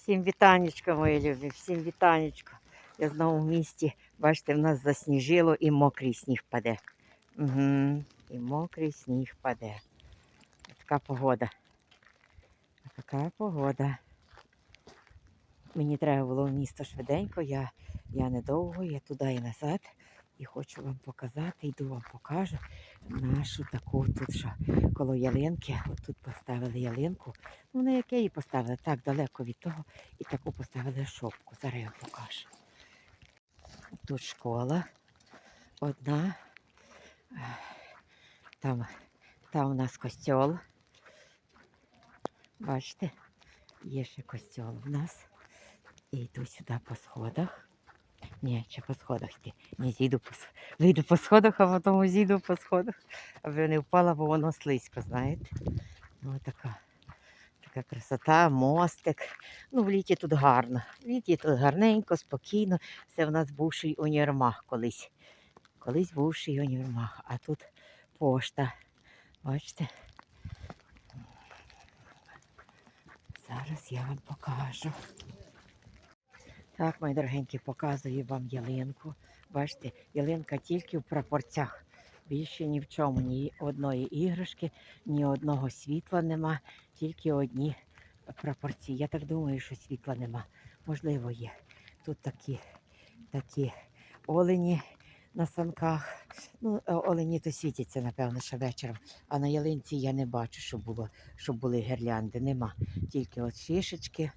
Всім вітанечко, мої любі, всім вітанечко. Я знову в місті. Бачите, в нас засніжило і мокрий сніг паде. Угу. І мокрий сніг паде. Така погода. Така погода. Мені треба було в місто швиденько, я, я недовго, я туди і назад. І хочу вам показати, йду вам покажу нашу таку тут, що коло ялинки. Тут поставили ялинку. Ну, на яке її поставили? Так, далеко від того. І таку поставили шопку. Зараз я покажу. Тут школа одна. Там, там у нас костьол. Бачите, є ще костьол в нас. І йду сюди по сходах. Ні, ще по сходах йти. Ні, зійду по, вийду по сходах, а потім зійду по сходах, аби не впала, бо воно слизько, знаєте. Ну, така, така красота, мостик. Ну, в літі тут гарно. В літі тут гарненько, спокійно. Це в нас бувший універмаг колись. Колись бувший універмаг, а тут пошта. Бачите? Зараз я вам покажу. Так, мої дорогенькі, показую вам ялинку. Бачите, ялинка тільки в прапорцях. Більше ні в чому, ні одної іграшки, ні одного світла нема, тільки одні прапорці. Я так думаю, що світла нема. Можливо, є. Тут такі, такі олені на санках. Ну, олені то світяться, напевно, ще вечором. А на ялинці я не бачу, щоб, було, щоб були гірлянди. Нема. Тільки от шишечки.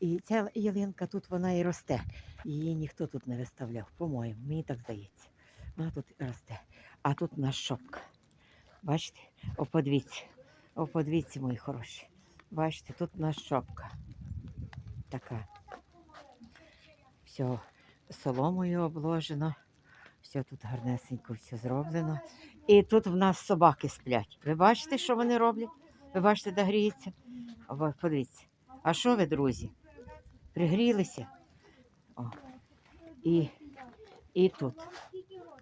І ця ялинка тут вона і росте. Її ніхто тут не виставляв, по-моєму, мені так здається. Вона тут росте. А тут у шопка. Бачите? О, подивіться. О, подивіться, мої хороші. Бачите, тут у шопка. Така. Все соломою обложено. Все тут гарнесенько, все зроблено. І тут в нас собаки сплять. Ви бачите, що вони роблять? Ви бачите, де гріється? Подивіться. А що ви, друзі? Пригрілися? О. І, і тут.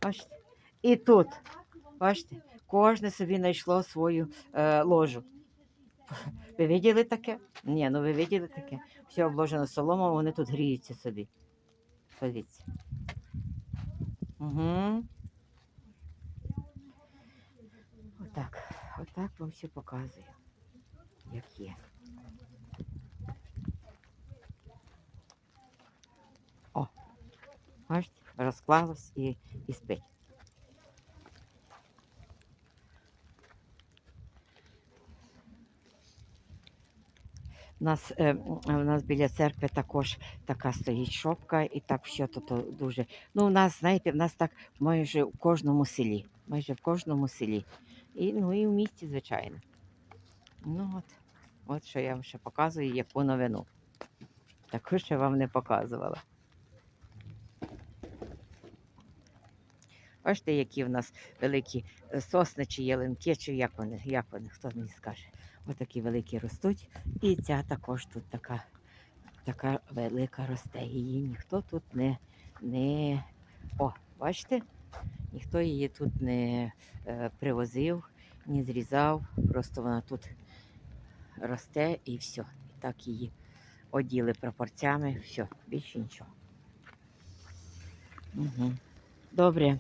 Бачите? І тут. Бачите? Кожне собі знайшло свою е, ложу. Ви виділи таке? Ні, ну ви виділи таке. Все обложено соломою, вони тут гріються собі. Подивіться. Угу. Отак. Отак вам все показую, як є. Бачите, розклалось і, і спить. У нас, е, у нас біля церкви також така стоїть шопка, і так все тут дуже. Ну, у нас, знаєте, в нас так майже в кожному селі. Майже в кожному селі. І, ну і в місті, звичайно. Ну от, от що я вам ще показую, яку новину. Таку ще вам не показувала. Бачите, які в нас великі е, сосни чи ялинки, чи як вони, як вони, хто мені скаже. Отакі великі ростуть. І ця також тут така, така велика росте. Її ніхто тут не, не... О, бачите? Ніхто її тут не е, привозив, не зрізав. Просто вона тут росте і все. І так її оділи прапорцями, все, більше нічого. Угу. Добре,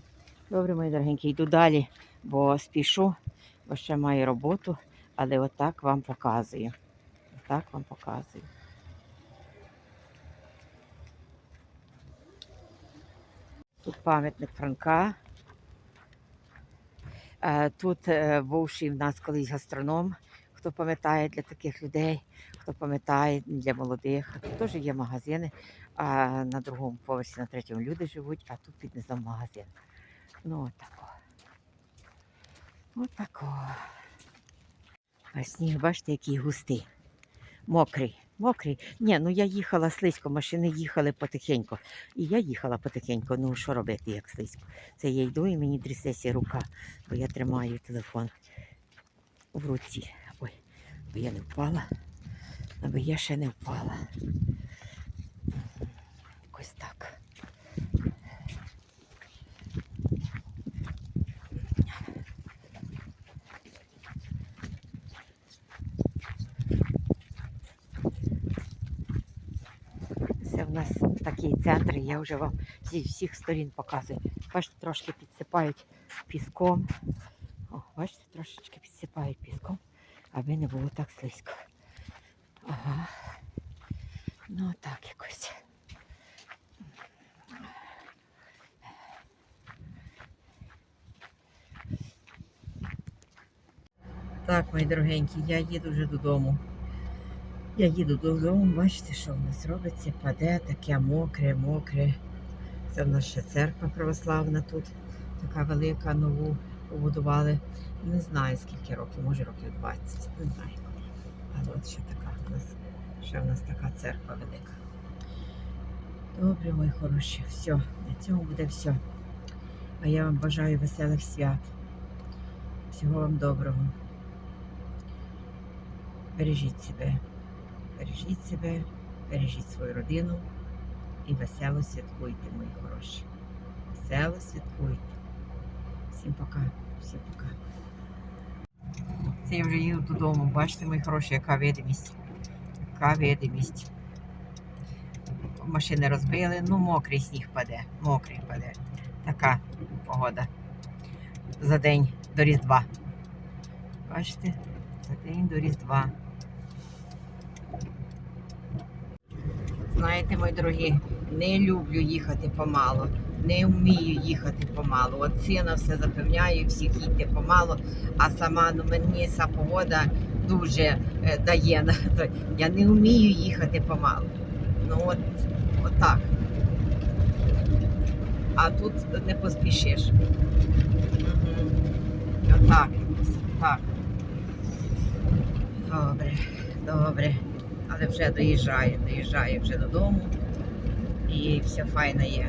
добре, мої дорогенькі, йду далі, бо спішу, бо ще маю роботу, але отак вам показую. Отак вам показую. Тут пам'ятник Франка. Е, Тут е, бувший в нас колись гастроном, хто пам'ятає для таких людей, хто пам'ятає для молодих. Тут теж є магазини, а на другому поверсі, на третьому люди живуть, а тут під низом магазин. Ну, отако. Отако. А сніг, бачите, який густий. Мокрий. Мокрий. Ні, ну я їхала слизько, машини їхали потихеньку. І я їхала потихеньку. Ну що робити, як слизько? Це я йду і мені трясеться рука, бо я тримаю телефон в руці. Ой, бо я не впала, аби я ще не впала. Якось так. в нас такий центр, я вже вам зі всіх сторін показую. Бачите, трошки підсипають піском. О, бачите, трошечки підсипають піском, аби не було так слизько. Ага. Ну, так якось. Так, мої дорогенькі, я їду вже додому. Я їду додому, бачите, що в нас робиться, паде, таке мокре, мокре. Це в нас ще церква православна тут, така велика, нову побудували. Не знаю скільки років, може років 20, не знаю. Але от ще така в нас, ще в нас така церква велика. Добре, мої хороші, все, на цьому буде все. А я вам бажаю веселих свят. Всього вам доброго. Бережіть себе, бережіть себе, бережіть свою родину і весело святкуйте, мої хороші. Весело святкуйте. Всім пока, всім пока. Це я вже їду додому. Бачите, мої хороші, яка видимість. Яка видимість. Машини розбили, ну мокрий сніг паде, мокрий паде. Така погода. За день до Різдва. Бачите? За день до Різдва. Знаєте, мої дорогі, не люблю їхати помало, не вмію їхати помало. От сина все запевняю, всіх їдьте помало, а сама ну, мені ця погода дуже е, дає. Я не вмію їхати помало. Ну от, от так. А тут не поспішиш. Угу. Отак. Так. Добре, добре. Але вже доїжджаю, доїжджаю вже додому. І все файно є.